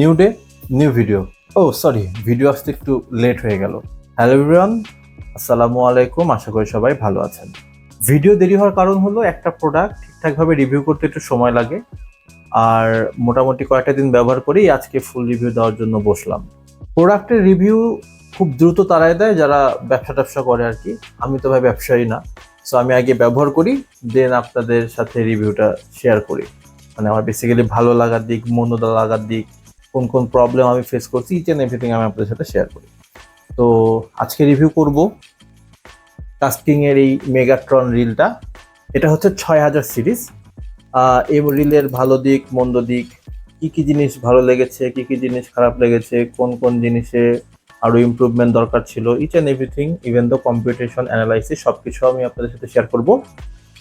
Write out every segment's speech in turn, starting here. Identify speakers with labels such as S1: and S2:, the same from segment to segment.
S1: New day new video ও sorry video আসতে একটু লেট হয়ে গেল। হ্যালো এভরিওয়ান আসসালামু আলাইকুম, আশা করি সবাই ভালো আছেন। ভিডিও দেরি হওয়ার কারণ হলো একটা প্রোডাক্ট ঠিকঠাকভাবে রিভিউ করতে একটু সময় লাগে। আর মোটামুটি কয়েকটা দিন ব্যবহার করেই আজকে ফুল রিভিউ দেওয়ার জন্য বসলাম। প্রোডাক্টের রিভিউ খুব দ্রুত তারাই দেয় যারা ব্যবসা ট্যাবসা করে আর কি। আমি তো ভাই ব্যবসায়ী না সো আমি আগে ব্যবহার করি দেন আপনাদের সাথে রিভিউটা শেয়ার করি। মানে আমার বেসিক্যালি ভালো লাগার দিক, মন্দ লাগার দিক কোন কোন প্রবলেম আমি ফেস করছি ইচ অ্যান্ড এভরিথিং আমি আপনাদের সাথে শেয়ার করি। তো আজকে রিভিউ করব এর এই মেগাট্রন রিলটা এটা হচ্ছে ছয় হাজার সিরিজ এই রিলের ভালো দিক, মন্দ দিক, কি কি জিনিস ভালো লেগেছে, কি কি জিনিস খারাপ লেগেছে, কোন কোন জিনিসে আরও ইমপ্রুভমেন্ট দরকার ছিল each and everything even the computation analysis সব কিছু আমি আপনাদের সাথে শেয়ার করব।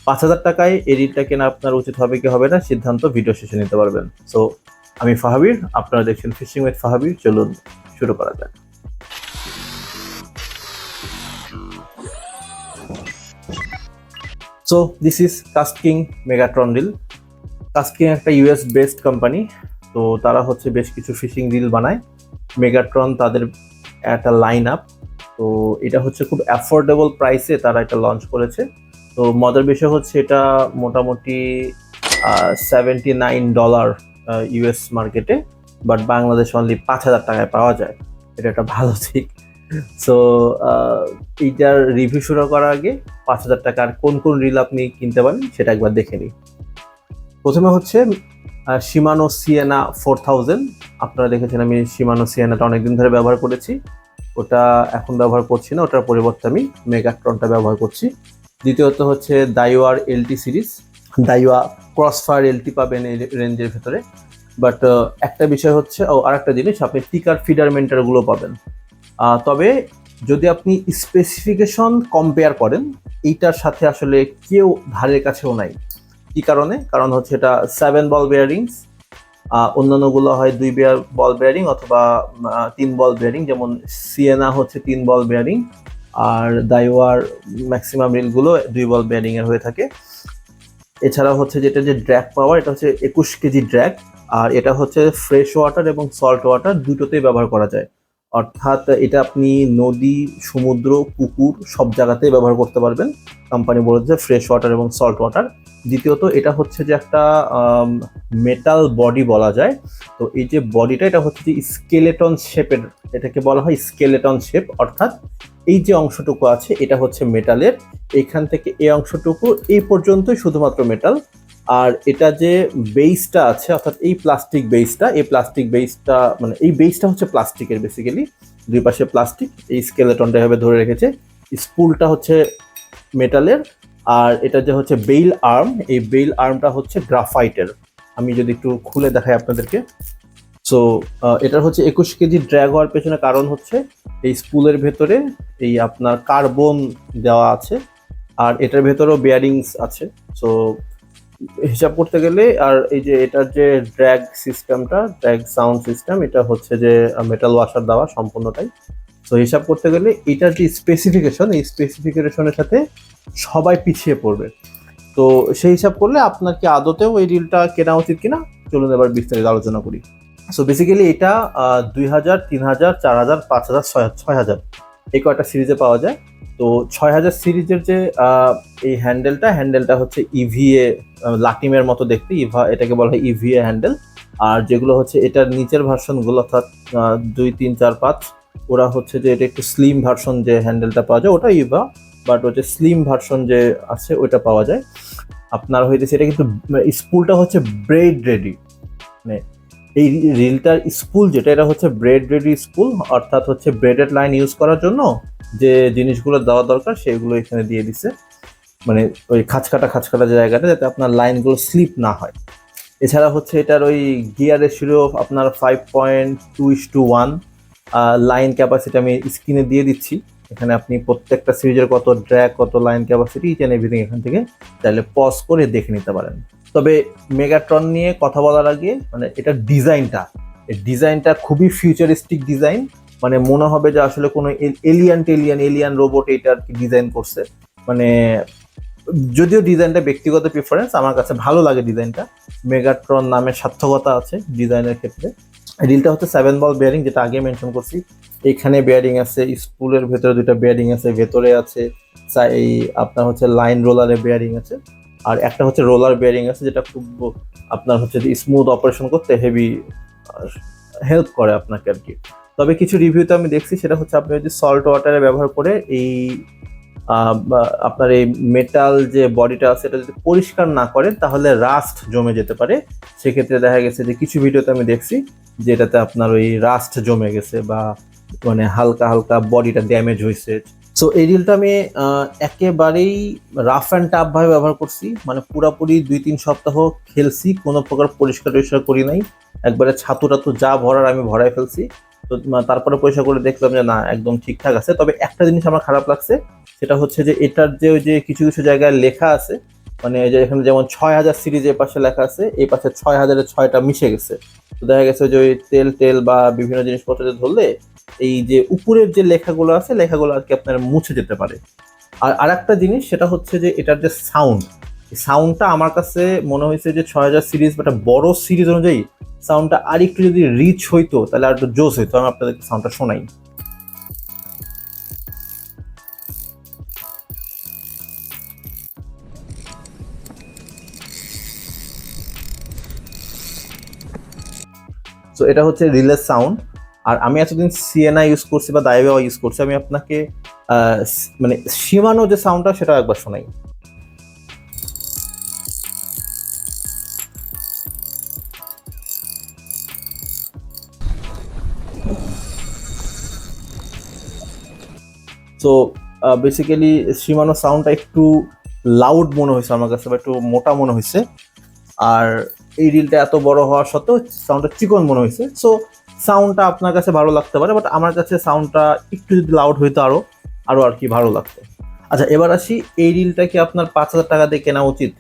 S1: পাঁচ হাজার টাকায় এই রিলটা কেনা আপনার উচিত হবে কি হবে না, সিদ্ধান্ত ভিডিও শেষে নিতে পারবেন। সো আমি ফাহাবির, আপনারা দেখছেন ফিশিং উইথ ফাহাবির চলুন শুরু করা যাক। So this is KastKing Megatron reel KastKing একটা ইউএস বেসড কোম্পানি তো তারা হচ্ছে বেশ কিছু ফিশিং রিল বানায়। মেগাট্রন তাদের একটা লাইন আপ তো এটা হচ্ছে খুব অ্যাফোর্ডেবল প্রাইসে তারা এটা লঞ্চ করেছে। তো মজার বিষয় হচ্ছে এটা মোটামুটি সেভেন্টি নাইন ডলার ইউএস মার্কেটে বাট বাংলাদেশ অনলি পাঁচ হাজার টাকায় পাওয়া যায়। এটা একটা ভালো দিক। সো এইটার রিভিউ শুরু করার আগে পাঁচ হাজার টাকার কোন কোন রিল আপনি কিনতে পারেন সেটা একবার দেখে নিই প্রথমে হচ্ছে সীমানো সিয়েনা ফোর থাউজেন্ড আপনারা দেখেছেন আমি সীমানো সিয়েনাটা অনেকদিন ধরে ব্যবহার করেছি। ওটা এখন ব্যবহার করছি না, ওটার পরিবর্তে আমি মেগাট্রনটা ব্যবহার করছি। দ্বিতীয়ত হচ্ছে দাইওয়ার LT series Daiwa crossfire LT পাবেন এই রেঞ্জের ভেতরে। বাট একটা বিষয় হচ্ছে, ও আর একটা জিনিস, আপনি টিকার ফিডার মেন্টারগুলো পাবেন। তবে যদি আপনি স্পেসিফিকেশন কম্পেয়ার করেন, এইটার সাথে আসলে কেউ ধারের কাছেও নাই। কি কারণে? কারণ হচ্ছে এটা সেভেন বল বেয়ারিংস অন্যান্যগুলো হয় দুই বেয়ার বল বেয়ারিং অথবা তিন বল বেয়ারিং যেমন সিয়েনা হচ্ছে তিন বল বেয়ারিং আর দাইওয়ার ম্যাক্সিমাম রিলগুলো দুই বল বেয়ারিং এর হয়ে থাকে। এছাড়া হচ্ছে যেটা যে ড্র্যাগ পাওয়ার এটা হচ্ছে একুশ কেজি ড্র্যাগ আর এটা হচ্ছে ফ্রেশ ওয়াটার এবং সল্ট ওয়াটার দুটোতেই ব্যবহার করা যায়। অর্থাৎ এটা আপনি নদী, সমুদ্র, পুকুর সব জায়গাতেই ব্যবহার করতে পারবেন। কোম্পানি বলেছে ফ্রেশ ওয়াটার এবং সল্ট ওয়াটার দ্বিতীয়ত এটা হচ্ছে যে একটা মেটাল বডি বলা যায়। তো এই যে বডিটা এটা হচ্ছে যে স্কেলেটন শেপের এটাকে বলা হয় স্কেলেটন শেপ অর্থাৎ এই যে অংশটুকু আছে, এটা হচ্ছে মেটালের। এখান থেকে এই অংশটুকু, এই পর্যন্তই শুধুমাত্র মেটাল। আর এটা যে বেসটা আছে, অর্থাৎ এই প্লাস্টিক বেসটা, এই প্লাস্টিক বেসটা মানে এই বেসটা হচ্ছে প্লাস্টিকের বেসিক্যালি দুই পাশে প্লাস্টিক, এই স্কেলেটনটা এভাবে ধরে রেখেছে। স্পুলটা হচ্ছে মেটালের, আর এটা যে হচ্ছে বেইল আর্ম, এই বেইল আর্মটা হচ্ছে গ্রাফাইটের। আমি যদি একটু খুলে দেখাই আপনাদেরকে। সো এটার হচ্ছে একুশ কেজি ড্র্যাগ হওয়ার পেছনে কারণ হচ্ছে এই স্পুলের ভেতরে এই আপনার কার্বন দেওয়া আছে আর এটার ভেতরেও বেয়ারিংস আছে। সো হিসাব করতে গেলে আর এই যে এটার যে ড্র্যাগ সিস্টেমটা ড্র্যাগ সাউন্ড সিস্টেম এটা হচ্ছে যে মেটাল ওয়াশার দেওয়া সম্পূর্ণটাই। তো হিসাব করতে গেলে এটার যে স্পেসিফিকেশন এই স্পেসিফিকেশনের সাথে সবাই পিছিয়ে পড়বে। তো সেই হিসাব করলে আপনার কি আদতেও এই রিলটা কেনা উচিত কিনা? চলুন এবার বিস্তারিত আলোচনা করি। সো বেসিক্যালি এটা দুই হাজার, তিন হাজার, চার হাজার, পাঁচ হাজার, ছয় ছয় হাজার এই কয়টা সিরিজে পাওয়া যায়। তো ছয় হাজার সিরিজের যে এই হ্যান্ডেলটা হ্যান্ডেলটা হচ্ছে ইভিএ লাটিমের মতো দেখতে। ইভা এটাকে বলা হয় ইভিএ হ্যান্ডেল আর যেগুলো হচ্ছে এটার নিচের ভার্সনগুলো অর্থাৎ দুই, তিন, চার, পাঁচ, ওরা হচ্ছে যে এটা একটু স্লিম ভার্সন যে হ্যান্ডেলটা পাওয়া যায়, ওটা ইভা বাট হচ্ছে স্লিম ভার্সন যে আছে ওটা পাওয়া যায়। আপনার হইতেছে এটা কিন্তু স্পুলটা হচ্ছে ব্রেড রেডি মানে এই রিলটার স্কুল যেটা, এটা হচ্ছে ব্রেড রেডি স্কুল অর্থাৎ হচ্ছে ব্রেডেড লাইন ইউজ করার জন্য যে জিনিসগুলো দেওয়া দরকার সেগুলো এখানে দিয়ে দিছে। মানে ওই খাঁচকাটা খাঁচকাটা জায়গাটা যাতে আপনার লাইনগুলো স্লিপ না হয়। এছাড়া হচ্ছে এটার ওই গিয়ার রেশিও আপনার five point two is to one line capacity আমি স্ক্রিনে দিয়ে দিচ্ছি। এখানে আপনি প্রত্যেকটা সিরিজের কত ড্র্যাক কত লাইন ক্যাপাসিটি ইচ এভরিথিং এখান থেকে চাইলে পজ করে দেখে নিতে পারেন। তবে মেগাট্রন নিয়ে কথা বলার আগে মানে এটার ডিজাইনটা, এই ডিজাইনটা খুবই ফিউচারিস্টিক ডিজাইন মানে মনে হবে যে আসলে কোনো এলিয়ান টেলিয়ান এলিয়ান রোবট এটা আর কি ডিজাইন করছে। মানে যদিও ডিজাইনটা ব্যক্তিগত প্রিফারেন্স আমার কাছে ভালো লাগে ডিজাইনটা মেগাট্রন নামে সার্থকতা আছে ডিজাইনের ক্ষেত্রে। রিলটা হচ্ছে সেভেন বল বেয়ারিং যেটা আগে মেনশন করছি। এখানে বেয়ারিং আছে স্কুলের ভেতরে দুইটা বেয়ারিং আছে, ভেতরে আছে এই আপনার হচ্ছে লাইন রোলারের বেয়ারিং আছে। আর একটা হচ্ছে রোলার বেয়ারিং আছে, যেটা খুব আপনার হচ্ছে স্মুথ অপারেশন করতে হেভি হেল্প করে আপনাকে আর কি। তবে কিছু রিভিউতে আমি দেখছি, সেটা হচ্ছে আপনি যদি সল্ট ওয়াটারে ব্যবহার করে এই আপনার এই মেটাল যে বডিটা আছে, এটা যদি পরিষ্কার না করেন, তাহলে রাস্ট জমে যেতে পারে। সেক্ষেত্রে দেখা গেছে যে কিছু ভিডিওতে আমি দেখছি, যেটাতে আপনার ওই রাস্ট জমে গেছে বা মানে হালকা হালকা বডিটা ড্যামেজ হয়েছে। সো এই রিলটা আমি একেবারেই রাফ অ্যান্ড টাফভাবে ব্যবহার করছি। মানে পুরাপুরি দুই তিন সপ্তাহ খেলছি, কোনো প্রকার পরিষ্কার টরিষ্কার করি নাই। একবারে ছাতু টাতু যা ভরার আমি ভরাই ফেলছি। তো তারপরে পরিষ্কার করে দেখলাম যে না, একদম ঠিকঠাক আছে। তবে একটা জিনিস আমার খারাপ লাগছে, সেটা হচ্ছে যে এটার যে ওই যে কিছু কিছু জায়গায় লেখা আছে মানে এখানে যেমন ছয় হাজার সিরিজ এ পাশে লেখা আছে, এই পাশে ছয় হাজারের ছয়টা মিশে গেছে। তো দেখা গেছে যে ওই তেল টেল বা বিভিন্ন জিনিসপত্র ধরলে, এই যে উপরের যে লেখাগুলো আছে, লেখাগুলো আর কি আপনার মুছে যেতে পারে। আর আর একটা জিনিস, সেটা হচ্ছে যে এটার যে সাউন্ড সাউন্ডটা আমার কাছে মনে হয়েছে যে ছয় হাজার সিরিজ বা একটা বড় সিরিজ অনুযায়ী সাউন্ডটা আর একটু যদি রিচ হইতো, তাহলে আর একটু জোস হইতো। আমি আপনাদেরকে সাউন্ডটা শোনাই। সো এটা হচ্ছে রিলের সাউন্ড আর আমি এতদিন সিএনআই ইউজ করছি বা দাইবা ইউজ করছি, আমি আপনাকে মানে সীমানো যে সাউন্ডটা সেটা একবার শোনাই। সো বেসিক্যালি সীমানো সাউন্ডটা একটু লাউড মনে হয়েছে আমার কাছে বা একটু মোটা মনে হয়েছে। আর এই রিলটা এত বড় হওয়া সত্ত্বেও সাউন্ডটা চিকন মনে হয়েছে। সো সাউন্ডটা আপনার কাছে ভালো লাগতে পারে বাট আমার কাছে সাউন্ডটা একটু যদি লাউড হইতো আরও আরও আর কি ভালো লাগতো। আচ্ছা এবার আসি, এই রিলটা কি আপনার পাঁচ হাজার টাকা দিয়ে কেনা উচিত?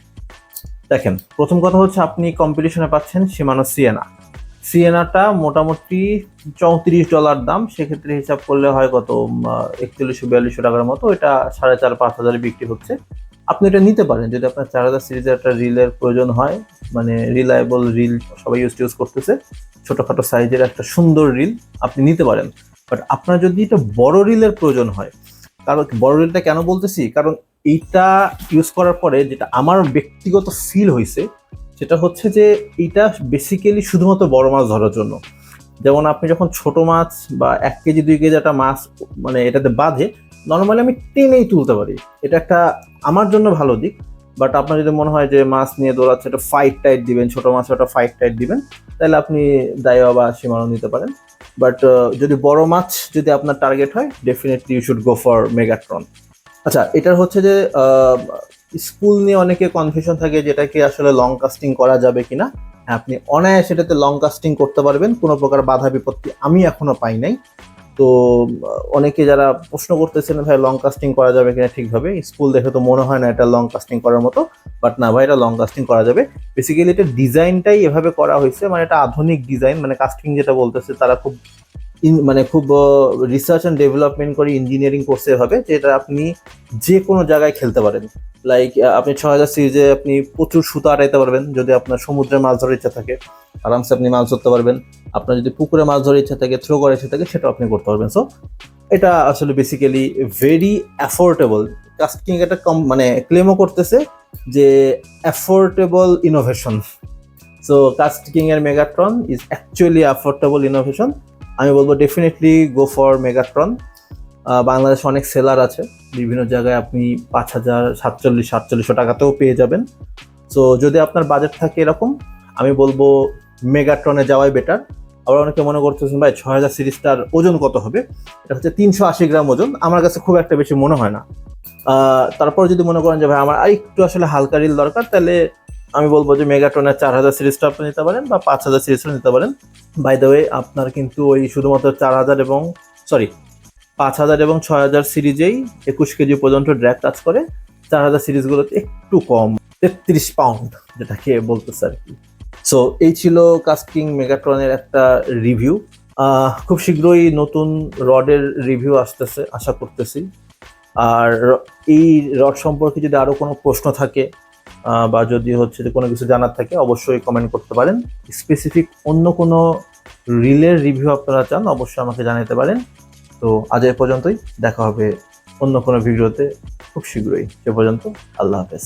S1: দেখেন, প্রথম কথা হচ্ছে আপনি কম্পিটিশনে পাচ্ছেন সীমানো সিয়েনা সিয়েনাটা মোটামুটি চৌত্রিশ ডলার দাম, সেক্ষেত্রে হিসাব করলে হয় কত একচল্লিশশো, বিয়াল্লিশশো টাকার মতো, এটা সাড়ে চার, পাঁচ হাজারে বিক্রি হচ্ছে। আপনি এটা নিতে পারেন, যদি আপনার চার হাজার সিরিজের একটা রিলের প্রয়োজন হয় মানে রিলায়েবল রিল সবাই ইউজ ইউজ করতেছে, ছোটখাটো সাইজের একটা সুন্দর রিল আপনি নিতে পারেন। বাট আপনার যদি এটা বড় রিলের প্রয়োজন হয়, কারণ বড় রিলটা কেন বলতেছি? কারণ এইটা ইউজ করার পরে যেটা আমার ব্যক্তিগত ফিল হয়েছে সেটা হচ্ছে যে এটা বেসিক্যালি শুধুমাত্র বড় মাছ ধরার জন্য। যেমন আপনি যখন ছোট মাছ বা এক কেজি, দুই কেজি একটা মাছ মানে এটাতে বাঁধে নর্মালি আমি টেনেই তুলতে পারি। এটা একটা আমার জন্য ভালো দিক বাট আপনার যদি মনে হয় যে মাছ নিয়ে দৌড়াচ্ছে একটা ফাইট টাইট দিবেন, ছোট মাছ একটা ফাইট টাইট দিবেন, তাহলে আপনি দায়বা বা সীমানো নিতে পারেন। বাট যদি বড় মাছ যদি আপনার টার্গেট হয় definitely you should go for Megatron আচ্ছা এটার হচ্ছে যে স্কুল নিয়ে অনেকে কনফিউশন থাকে যেটা কি আসলে লং কাস্টিং করা যাবে কিনা। হ্যাঁ আপনি অনায়াসে এটাতে লং কাস্টিং করতে পারবেন, কোনো প্রকার বাধা বিপত্তি আমি এখনও পাই নাই। তো অনেকে যারা প্রশ্ন করতেছেন, ভাই লং কাস্টিং করা যাবে কিনা ঠিকভাবে? স্কুল দেখে তো মনে হয় না এটা লং কাস্টিং করার মতো বাট না ভাই, এটা লং কাস্টিং করা যাবে। বেসিক্যালি এটা ডিজাইনটাই এভাবে করা হয়েছে মানে এটা আধুনিক ডিজাইন মানে কাস্টিং যেটা বলতেছে, তারা খুব মানে খুব রিসার্চ অ্যান্ড ডেভেলপমেন্ট করে ইঞ্জিনিয়ারিং করছে এভাবে, যেটা আপনি যে কোনো জায়গায় খেলতে পারেন। লাইক আপনি ছয় হাজার সিরিজে আপনি প্রচুর সুতা আটাইতে পারবেন, যদি আপনার সমুদ্রে মাছ ধরার ইচ্ছা থাকে। আরামসে আপনি মাছ ধরতে পারবেন। আপনার যদি পুকুরে মাছ ধরার ইচ্ছা থাকে থ্রো করার ইচ্ছা থাকে, সেটাও আপনি করতে পারবেন। সো এটা আসলে বেসিক্যালি ভেরি অ্যাফোর্ডেবল কাস্টিং একটা কম মানে ক্লেমও করতেছে যে অ্যাফোর্ডেবল ইনোভেশন সো কাস্টিং এর Megatron is actually affordable innovation আমি বলব ডেফিনেটলি গো ফর মেগাট্রন বাংলাদেশে অনেক সেলার আছে। বিভিন্ন জায়গায় আপনি পাঁচ হাজার, সাতচল্লিশ সাতচল্লিশশো টাকাতেও পেয়ে যাবেন। সো যদি আপনার বাজেট থাকে এরকম, আমি বলব মেগাট্রনে যাওয়াই বেটার আবার অনেকে মনে করতেছেন, ভাই, ছয় হাজার সিরিজটার ওজন কত হবে? এটা হচ্ছে তিনশো আশি গ্রাম ওজন। আমার কাছে খুব একটা বেশি মনে হয় না। তারপর যদি মনে করেন যে, ভাই, আমার একটু আসলে হালকা রিল দরকার, তাহলে আমি বলব যে মেগাটনের চার হাজার সিরিজটা আপনি নিতে পারেন বা পাঁচ হাজার সিরিজটা নিতে পারেন। বাই দ্য ওয়ে আপনার কিন্তু ওই শুধুমাত্র চার হাজার এবং সরি পাঁচ হাজার এবং ছয় হাজার সিরিজেই একুশ কেজি পর্যন্ত ড্র্যাগ কাজ করে। চার হাজার সিরিজগুলোতে একটু কম, তেত্রিশ পাউন্ড, যেটাকে বলতেছে আর কি। সো এই ছিল কাস্টিং মেগাট্রনের একটা রিভিউ খুব শীঘ্রই নতুন রডের রিভিউ আসতেছে, আশা করতেছি। আর এই রড সম্পর্কে যদি আরও কোনো প্রশ্ন থাকে বা যদি হচ্ছে যে কোনো কিছু জানার থাকে, অবশ্যই কমেন্ট করতে পারেন। স্পেসিফিক অন্য কোনো রিলের রিভিউ আপনারা চান, অবশ্যই আমাকে জানাতে পারেন। তো আজ এ পর্যন্তই। দেখা হবে অন্য কোনো ভিডিওতে খুব শীঘ্রই। সে পর্যন্ত আল্লাহ হাফেজ।